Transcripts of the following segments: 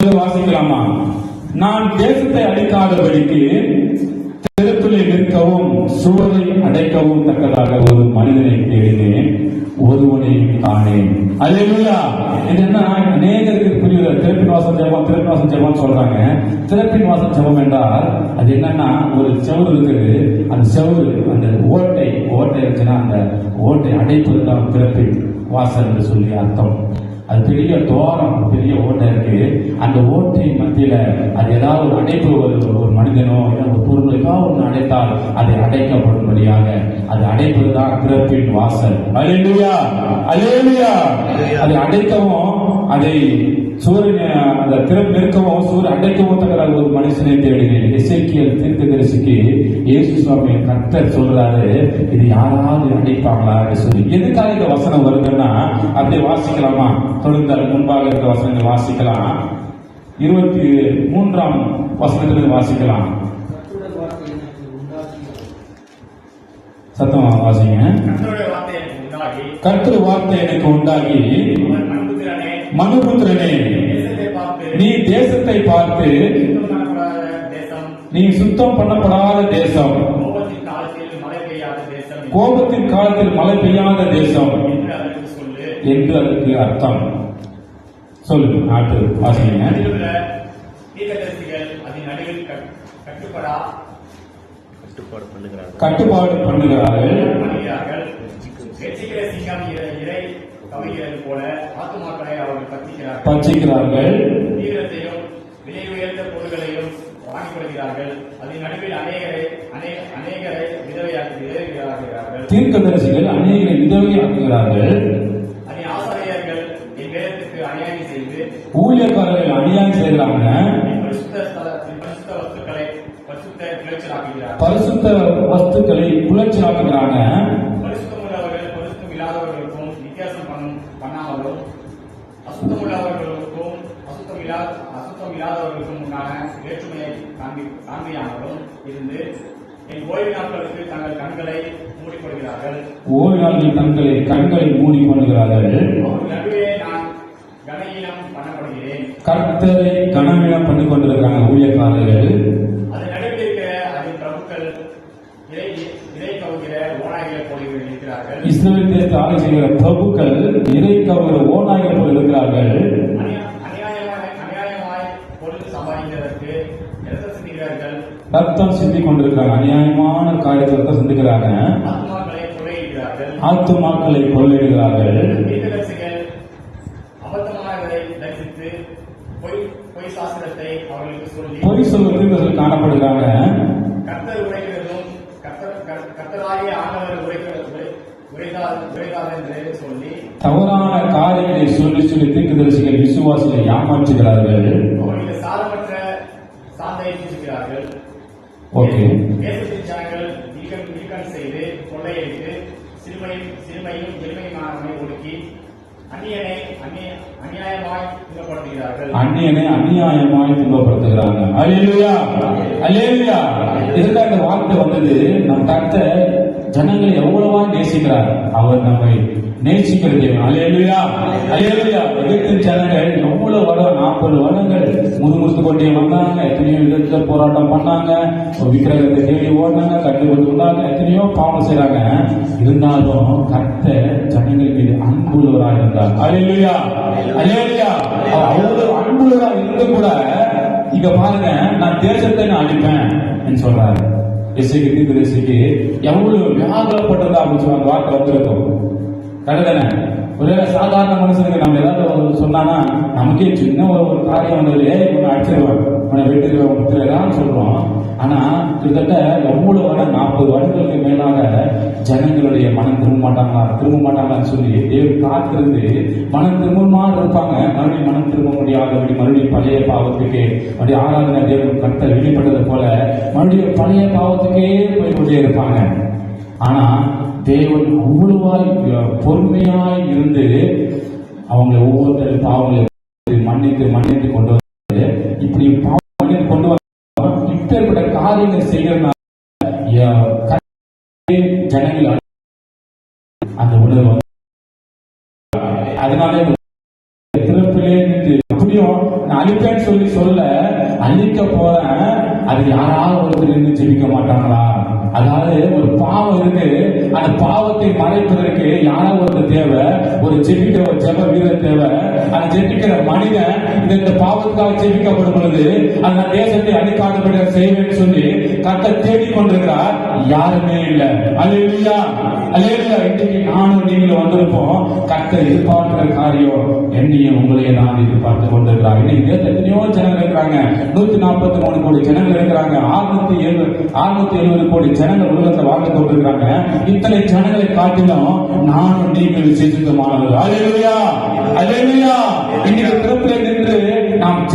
என்று வாசிக்கலாமா? நான் தேசத்தை அடிக்காதபடிக்கு தெருப்பிலே நிற்கவும் சுவரை அடைக்கவும் தக்கதாக ஒரு மனிதனை தேடினேன் ஒருவனை காணேன். அதே இது என்ன? அநேகருக்கு புரியுது? திறப்பின் வாசம் ஜெபம் திறப்பின் வாசம் ஜெபம் சொல்றாங்க. திறப்பின் வாசம் ஜெபம் என்றால் அது என்னன்னா ஒரு செவுரு இருக்குது. அந்த செவுரு அந்த ஓட்டை ஓட்டை இருக்குன்னா அந்த ஓட்டை அடைப்பது தான் திறப்பின் வாசல் என்று சொல்லி அர்த்தம். அது பெரிய துவாரம் பெரிய ஓட்டை இருக்கு. அந்த ஓட்டை மத்தியில அது ஏதாவது ஒரு அடைப்பு ஒரு ஒரு மனிதனோ இல்லை ஒரு பொருள் ஏதாவது ஒன்று அடைத்தால் அதை அடைக்கப்படும்படியாக அது அடைப்பதுதான் பிறப்பின் வாசல். அலேலுயா அலேலுயா அதை அடைக்கவும் அதை சூரியன் அந்த திறப்பு நிற்கவும் சூரியன் அடைக்கவும் தக்கதாக ஒரு மனுஷனை தேடினேன் இசைக்கியல் தீர்க்கதரிசிக்கு இயேசு சுவாமி கர்த்தர் சொல்றாரு. இது யாராவது அடைப்பாங்களா சொல்லி. எதுக்காக இந்த வசனம் வருதுன்னா அப்படியே வாசிக்கலாமா? தொடர்ந்து அதுக்கு முன்பாக இருக்க வசனங்கள் வாசிக்கலாம். இருபத்தி மூன்றாம் வசனத்திலிருந்து வாசிக்கலாம். சத்தமா வாசிங்க. கர்த்தருடைய வார்த்தை எனக்கு உண்டாகி கர்த்தர் வார்த்தை எனக்கு உண்டாகி மனுபுத்திரனே நீ தேசத்தை பார்த்து நீ சுத்தம் பண்ணப்படாத தேசம். கோபத்தின் காலத்தில் மழை பெய்யாத தேசம் என்று அதுக்கு அர்த்தம். சொல்லு நாட்டு வாசிங்க. கட்டுப்பாடு பண்ணுகிறார்கள். கவிகிறது போல ஆத்துமாக்களை அவர்கள் கத்திக்கிறார்கள் பச்சிக்கிறார்கள் தீவிரத்தையும் விலை உயர்ந்த பொருள்களையும் வாங்கிக் கொள்கிறார்கள் அதன் நடுவில் அநேகரை அநே- அநேகரை விதவையாக்கி விதவையாகிறார்கள் தீர்க்கதரிசிகள் அநேக விதவையாக்குகிறார்கள். அதன் ஆசாரியர்கள் என் வேதத்துக்கு அநியாயம் செய்து ஊழியக்காரர்கள் அநியாயம் செய்கிறாங்க. பரிசுத்த வஸ்துக்களை பரிசுத்த அசுத்தம் இல்லா அசுத்தம் இல்லாதவர்களுக்கும் உண்டான வேற்றுமையை காண்பி காண்பியாமலும் இருந்து என் ஓய்வு நாட்களுக்கு தங்கள் கண்களை மூடிக்கொள்கிறார்கள். ஓய்வாளர்கள் தங்களை கண்களை மூடி பண்ணுகிறார்கள் அவர்கள் நடுவே நான் கனஈனம் பண்ணப்படுகிறேன். கர்த்தரை கனவீனம் பண்ணி கொண்டிருக்கிறாங்க ஊழியக்காரர்கள். அது நடுவில் இருக்கிற அதன் பிரபுக்கள் இறை இறை கவுகிற ஓநாய்களை போல இருக்கிறார்கள். இஸ்ரேல் தேசத்தை ஆட்சி செய்கிற பிரபுக்கள் இறை கவர ஓநாய்கள் போல் இருக்கிறார்கள் அநியா- அநியாயமாய் அநியாயமாய் பொருள் சம்பாதிக்கிறதற்கு இரத்த சிந்திக்கிறார்கள் ரத்தம் சிந்தி கொண்டிருக்கிறாங்க அநியாயமான காரியத்தை ரத்தம் சிந்துக்கிறாங்க. ஆத்துமாக்களை கொள்ளையிடுகிறார்கள். தரிசித்து பொய் சொல்வதற்கு காணப்படுகிறாங்க. தவறான காரியங்களை சொல்லி சொல்லி தீர்க்கதரிசிகள் விசுவாசிகளை ஏமாற்றுகிறார்கள். ஓகே தேசத்தின் ஜனங்கள் நீக்கம் நீக்கம் செய்து கொள்ளையடித்து சிறுமையும் சிறுமையும் எளிமையுமானவனை ஒடுக்கி அந்நியனை அநியாயமாய் துன்பப்படுத்துகிறார்கள். அந்நியனை அநியாயமாய் துன்பப்படுத்துகிறாங்க அலேலுயா அலேலுயா இதுதான் இந்த வார்த்தை வந்தது? நம் கர்த்தர் ஜனங்களை எவ்வளவா நேசிக்கிறார். அவர் நம்மை நேசிக்கிற தேவன் அலேலுயா அலேலுயா எகிப்தின் ஜனங்கள் எவ்வளவு வருடம் நாற்பது வருடங்கள் முதுமுறுத்து கொண்டே வந்தாங்க. எத்தனையோ விதத்துல போராட்டம் பண்ணாங்க. ஒரு விக்கிரகத்தை தேடி ஓடினாங்க. கட்டுப்பட்டு வந்தாங்க எத்தனையோ பாவம் செய்யறாங்க இருந்தாலும் கத்த ஜனங்கள் மீது அன்புள்ளவராக இருந்தார். அலேலுயா அலேலுயா அவ்வளவு அன்புள்ளவராக இருந்த கூட இங்க பாருங்க நான் தேசத்தை நான் அழிப்பேன் சொல்றாரு. இசைக்கு தீர்க்க இசைக்கு எவ்வளவு வியாகுலப்பட்டிருந்தா அப்படின்னு சொல்லுவாங்க வார்த்தை வந்திருக்கும். கரெக்டானே ஒருவேளை சாதாரண மனுஷனுக்கு நம்ம ஏதாவது ஒரு சொன்னானா நமக்கே சின்ன ஒரு ஒரு காரியம் வந்தது ஏய் அடிச்சிருவான் அடிச்சிருவேன் உன்னை வெட்டிடுவேன் சொல்றோம். ஆனா கிட்டத்தட்ட எவ்வளவு வருடம் நாற்பது வருடங்களுக்கு மேலாக ஜனங்களுடைய மனம் திரும்ப மாட்டாங்களா திரும்ப மாட்டாங்களான்னு சொல்லி தேவன் காத்திருந்து மனம் திரும்பமாக இருப்பாங்க. மறுபடியும் மனம் திரும்ப முடியாதபடி மறுபடியும் பழைய பாவத்துக்கு அப்படி ஆராதனை தேவன் கர்த்தர் வெளிப்பட்டது போல மறுபடியும் பழைய பாவத்துக்கே போய் கொண்டே இருப்பாங்க. ஆனா தேவன் அவ்வளவாய் பொறுமையாய் இருந்து அவங்களை ஒவ்வொருத்தர் பாவங்களை மன்னித்து மன்னித்து கொண்டு வந்து இப்படி பாவம் மன்னித்து கொண்டு வர இப்பேற்பட்ட காரியங்கள் செய்யறதுனால ஜனங்கள் அந்த உணர்வு அதனாலே அதனால திறப்பிலே நின்று எப்படியும் நான் அழிப்பேன்னு சொல்லி சொல்ல அழிக்க போறேன் அது யாராவது ஒருத்தர் இருந்து ஜெபிக்க மாட்டாங்களா? அதாவது ஒரு பாவம் இருக்கு அந்த பாவத்தை மறைப்பதற்கு யானை ஒருத்த தேவை. ஒரு ஜெபிக்க ஒரு ஜெப வீரர் தேவை. அந்த ஜெபிக்கிற மனிதன் இந்த இந்த பாவத்துக்காக ஜெபிக்கப்படும் பொழுது அந்த தேசத்தை அழிக்காதபடி செய்வேன்னு சொல்லி கத்த தேடி கொண்டிருக்கிறார் யாருமே இல்லை. அல்லேலூயா அல்லேலூயா இன்றைக்கு நானும் நீங்களும் வந்திருப்போம். கத்த எதிர்பார்க்கிற காரியம் என்னையும் உங்களையும் நான் எதிர்பார்த்து கொண்டிருக்கிறார். இன்னைக்கு எத்தனையோ ஜனங்கள் இருக்கிறாங்க. நூத்தி நாற்பத்தி மூணு கோடி ஜனங்கள் இருக்கிறாங்க. ஆறுநூத்தி எழுபது ஆறுநூத்தி எழுபது கோடி ஜனங்கள் உலகத்துல வாழ்ந்து கொண்டிருக்கிறாங்க. இத்தனை ஜனங்களை காட்டிலும் நானும் நீங்கள் விசேஷமானவர் அலையா அலையா இன்னைக்கு பிறப்பிலே நின்று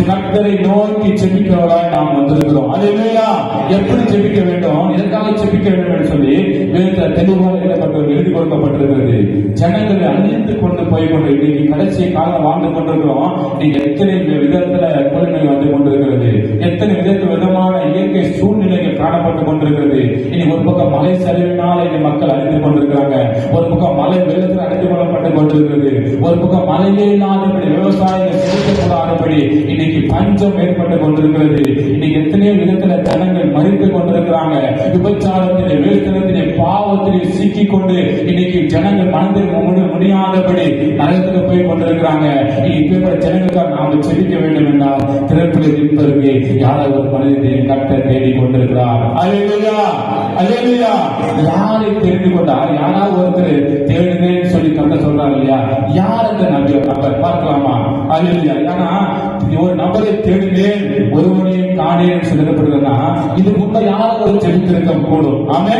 கர்த்தரை நோக்கி செபிக்கிறவராய் நாம் வந்திருக்கிறோம். அல்லேலூயா எப்படி செபிக்க வேண்டும்? எதற்காக செபிக்க வேண்டும் என்று சொல்லி வேதத்துல தெளிவாக எழுதப்பட்டு எழுதி கொடுக்கப்பட்டிருக்கிறது. ஜனங்களை அழிந்து கொண்டு போய் கொண்டு இன்னைக்கு கடைசி காலம் வாழ்ந்து கொண்டிருக்கிறோம். நீங்க எத்தனை விதத்துல குழந்தைகள் வந்து கொண்டிருக்கிறது. எத்தனை விதத்து விதமான இயற்கை சூழ்நிலைகள் காணப்பட்டு கொண்டிருக்கிறது. இனி ஒரு பக்கம் மலை சரிவினால இனி மக்கள் அழிந்து கொண்டிருக்கிறாங்க. ஒரு பக்கம் மலை வெள்ளத்தில் அழிந்து கொள்ளப்பட்டு கொண்டிருக்கிறது. ஒரு பக்கம் மலையே இல்லாத விவசாயிகள் செலுத்தக்கூடாதபடி இன்னைக்கு பஞ்சம் ஏற்பட்டு கொண்டிருக்கிறது. இன்னைக்கு எத்தனையோ விதத்துல ஜனங்கள் மறித்து கொண்டிருக்கிறாங்க. விபச்சாரத்திலே வேத்தனத்திலே பாவத்திலே சிக்கிக் கொண்டு இன்னைக்கு ஜனங்கள் மனதில் முடி- முடியாதபடி நரகத்துக்கு போய் கொண்டிருக்கிறாங்க. இப்ப ஜனங்களுக்காக நாம செபிக்க வேண்டும் என்றால் திறப்பில் நிற்பதற்கு யாராவது ஒரு மனிதனை கட்ட தேடி கொண்டிருக்கிறார். அல்லேலூயா அல்லேலூயா யாரை தெரிந்து கொண்டார்? யாராவது ஒருத்தர் தேடுனேன்னு சொல்லி கட்ட சொல்றாரு இல்லையா? யார் அந்த நபர் நபர்? பார்க்கலாமா? அல்லேலூயா ஏன்னா ஒரு நபரை தேடினேன் ஒருவனையும் காணேன் சொல்லப்படுகிறதா? இது முன்ன யாராவது செலுத்திருக்க கூடும் ஆமே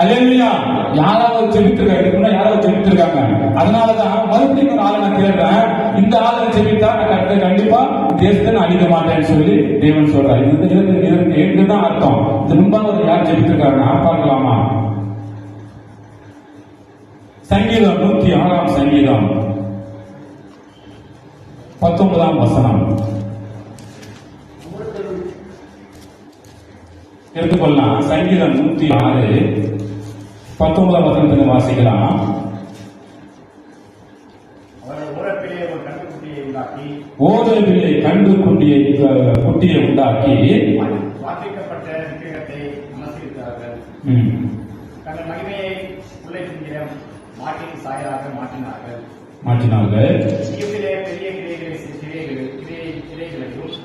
அல்லேலூயா. யாராவது செலுத்திருக்காங்க இதுக்கு முன்ன யாராவது செலுத்திருக்காங்க அதனாலதான் மறுபடியும் ஒரு ஆளை நான் தேடுறேன். இந்த ஆளை செலுத்தா நான் கண்டிப்பா தேசத்தை நான் அழிக்க மாட்டேன்னு சொல்லி தேவன் சொல்றாரு. இது இதற்கு இதற்கு என்றுதான் அர்த்தம். திரும்பாவது யார் ஜெபித்திருக்காருன்னா பார்க்கலாமா? சங்கீதம் நூத்தி ஆறாம் சங்கீதம். பத்தொன்பதாம் வசனம். எடுத்துக்கொள்ளலாம். சங்கீதம் நூத்தி ஆறு பத்தொன்பதாம் வசனத்தில் வாசிக்கலாம். ஓதவிலே கண்டு குட்டியை குட்டியை உண்டாக்கி மாற்றினார்கள். மாற்றினார்கள் எகிப்திலே பெரிய கிரைகள் கிரை கிரைகளையும்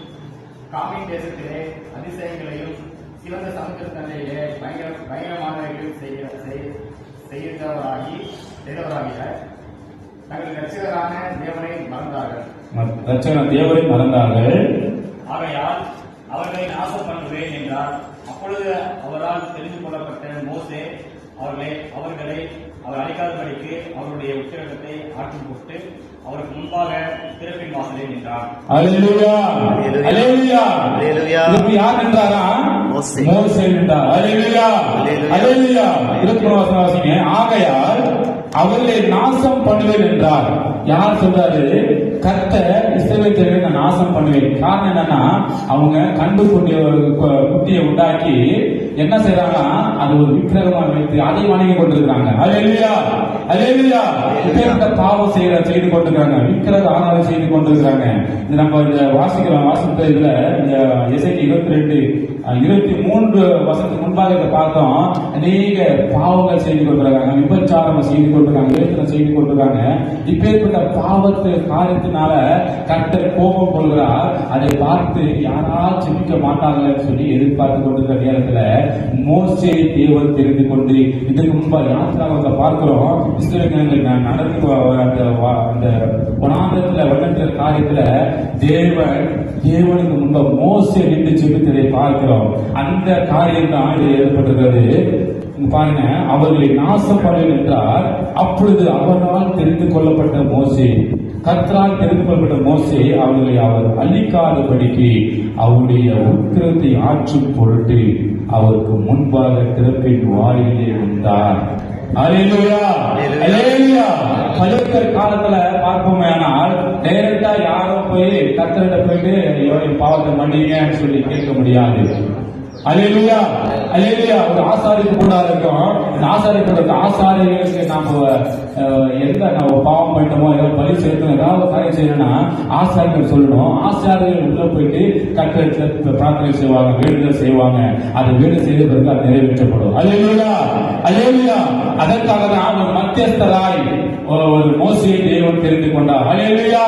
காமின் தேசத்திலே அதிசயங்களையும் சிவந்த சமுத்திர பயங்கர பயங்கரமானவைகளையும் செய்ய செய்- செய்தவராகி செய்தவராகிய தங்கள் ரட்சிகரான தேவனை மறந்தார்கள். ரட்சகன் தேவரை மறந்தார்கள். ஆகையால் அவர்களை நாசம் பண்ணுவேன் என்றார். அப்பொழுது அவரால் தெரிந்து கொள்ளப்பட்ட மோசே அவர்களை அவர்களை அவர் அழைக்காதபடிக்கு அவருடைய உத்திரகத்தை ஆட்டும் போட்டு அவருக்கு முன்பாக திறப்பின் வாசலே நின்றார். அல்லேலூயா அல்லேலூயா அல்லேலூயா. இதுக்கு யார் நின்றாரா? மோசே. நின்றார். அல்லேலூயா அவர்களை நாசம் பண்ணுவேன் என்றார். யார் சொல்றாரு? கத்த இஸ்ரவேலர்களை நான் நாசம் பண்ணுவேன். காரணம் என்னன்னா அவங்க கண்டு குட்டிய குட்டியை உண்டாக்கி என்ன செய்யறாங்கன்னா அது ஒரு விக்கிரகமா வைத்து அதை வணங்கி கொண்டிருக்கிறாங்க. அல்லேலூயா அல்லேலூயா இப்பேற்பட்ட பாவம் செய்ய செய்து கொண்டிருக்காங்க விக்கிரக ஆராதனை செய்து கொண்டிருக்கிறாங்க. இது நம்ம இந்த வாசிக்கிறோம் வாசித்த இதுல இந்த இசைக்கு இருபத்தி ரெண்டு இருபத்தி மூன்று வருஷத்துக்கு முன்பாக இதை பார்த்தோம். அநேக பாவங்கள் செய்து கொண்டிருக்காங்க விபச்சாரம் செய்து கொண்டு கொண்டிருக்காங்க வேதனை செய்து கொண்டிருக்காங்க. இப்பேற்பட்ட பாவத்து காரியத்தினால கர்த்தர் கோபம் கொள்கிறார். அதை பார்த்து யாராவது ஜெபிக்க மாட்டாங்கன்னு சொல்லி எதிர்பார்த்து கொண்டிருக்கிற நேரத்துல மோசே தேவன் தெரிந்து கொண்டு இதுக்கு முன்பா யாத்திராவத்தை பார்க்கிறோம். இஸ்ரவேலர்கள் நடந்து அந்த வ- அந்த வனாந்தரத்துல வண்ணற்ற காரியத்துல தேவன் தேவனுக்கு முன்ப மோசே நின்று ஜெபித்ததை பார்க்கிறோம். அந்த காரியம் தான் இது ஏற்பட்டிருக்கிறது. பாருங்க. அவர்களை நாசப்படுவேன் என்றார். அப்பொழுது அவரால் தெரிந்து கொள்ளப்பட்ட மோசே கத்தரால் தெரிந்து கொள்ளப்பட்ட மோசே அவர்களை அவர் அழிக்காதபடிக்கு அவருடைய உத்திரத்தை ஆற்றும் பொருட்டு அவருக்கு முன்பாக திறப்பின் வாயிலே வந்தார் பழுக்கர் காலத்துல பார்ப்போமேனால் டைரக்டா யாரும் போய் கர்த்தர்கிட்ட போயிட்டு பாவத்தை மன்னிங்கன்னு சொல்லி கேட்க முடியாது. அலேலியா அலேலியா ஒரு ஆசாரி கூட இருக்கும். இந்த ஆசாரி கூட ஆசாரிகளுக்கு நாம எந்த நம்ம பாவம் பண்ணிட்டோமோ ஏதாவது பலி செய்யணும் ஏதாவது ஒரு காரியம் செய்யணும்னா ஆசாரிகள் சொல்லணும். ஆசாரிகள் உள்ள போயிட்டு கட்டடத்துல பிரார்த்தனை செய்வாங்க வேண்டுதல் செய்வாங்க. அது வேண்டுதல் செய்த பிறகு அது நிறைவேற்றப்படும். அலேலியா அலேலியா அதற்காக தான் ஒரு மத்தியஸ்தராய் ஒரு ஒரு தெய்வம் தெரிந்து கொண்டார். அலேலியா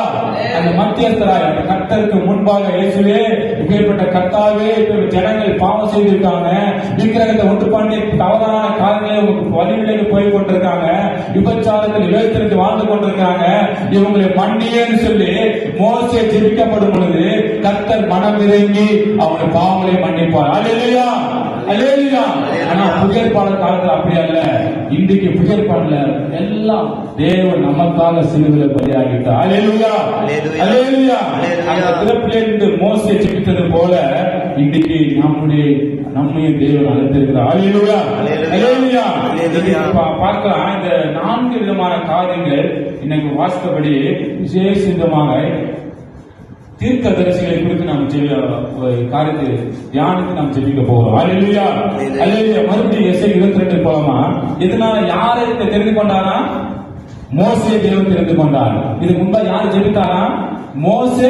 அந்த மத்தியஸ்தராய் அந்த கட்டருக்கு முன்பாக இயேசுவே இப்பேற்பட்ட கத்தாவே இப்ப ஜனங்கள் பாவம் செய்திருக்காங்க. விக்கிரகத்தை ஒன்று பண்ணி தவறான காலங்களில் வழிவிலைக்கு போய் கொண்டிருக்காங்க. விபச்சாரத்தில் விவேகத்திற்கு வாழ்ந்து கொண்டிருக்காங்க. இவங்களை மன்னியேன்னு சொல்லி மோசை ஜெபிக்கப்படும் பொழுது கர்த்தர் மனம் இறங்கி அவனுடைய பாவங்களை மன்னிப்பார். அலேலுயா இல்லையா ஆனா புகழ்பாளர் காலத்துல அப்படி அல்ல. இன்றைக்கு புகழ்பாடல எல்லாம் தேவன் நமக்காக சிலுவில பலியாகிட்டார் அலேலுயா. அலேலுயா. அந்த திறப்பிலிருந்து மோசே ஜெபித்தது போல இன்றைக்கு நம்முடைய நம்மையும் தேவன் அழைத்திருக்கிறார். அலேலுயா. அலேலுயா. பார்க்கலாம். இந்த நான்கு விதமான காரியங்கள் இன்னைக்கு வாசித்தபடி விசேஷமாக தீர்க்க தரிசிகளை குறித்து நாம் காரியத்தை தியானித்து நாம் ஜெபிக்க போகிறோம். அல்லேலூயா அல்லேலூயா மறுபடியும் எஸ்ஐ இருபத்தி ரெண்டு போலாமா? இதனால யாரை தெரிந்து கொண்டாரா? மோசே தேவன் தெரிந்து கொண்டார். இது முன்பா யார் ஜெபித்தாரா? மோசே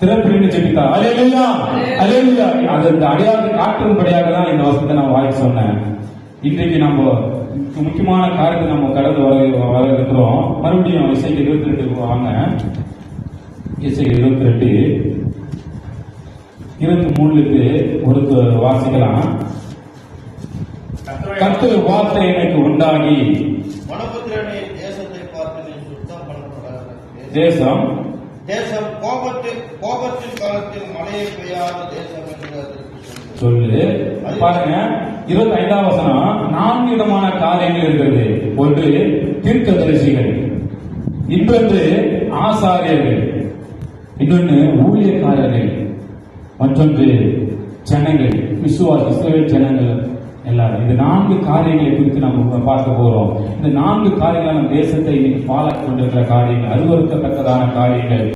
திறப்பிலிருந்து ஜெபித்தார். அல்லேலூயா அல்லேலூயா அது இந்த அடையாளத்தை காட்டும்படியாக தான் இந்த வசனத்தை நான் வாய்க்கு சொன்னேன். இன்றைக்கு நம்ம முக்கியமான காரியத்தை நம்ம கடந்து வர வர இருக்கிறோம். மறுபடியும் இசைக்கு இருபத்தி ரெண்டு வாங்க இசை இருபத்தி ரெண்டு. இருபத்தி மூணுக்கு ஒரு வாசிக்கலாம். கத்து வார்த்தை எனக்கு உண்டாகி. தேசம் தேசம் கோபத்தின் காலத்தில் மழையை பெய்யாத தேசம் என்று அதற்கு சொல்லு. சொல்லு பாருங்க இருபத்தி ஐந்தாம் வசனம் நான்கு விதமான காரியங்கள் இருக்கிறது. ஒன்று தீர்க்கதரிசிகள் இன்னொன்று ஆசாரியர்கள். இன்னொன்று ஊழியக்காரர்கள் மற்றொன்று ஜனங்கள் விசுவாச இஸ்ரேல் ஜனங்கள் எல்லாரும். இந்த நான்கு காரியங்களை குறித்து நம்ம பார்க்க போகிறோம் இந்த நான்கு காரியங்கள் நம்ம தேசத்தை இன்னைக்கு பாழாக்கி கொண்டிருக்கிற காரியங்கள் அருவறுக்கத்தக்கதான காரியங்கள்.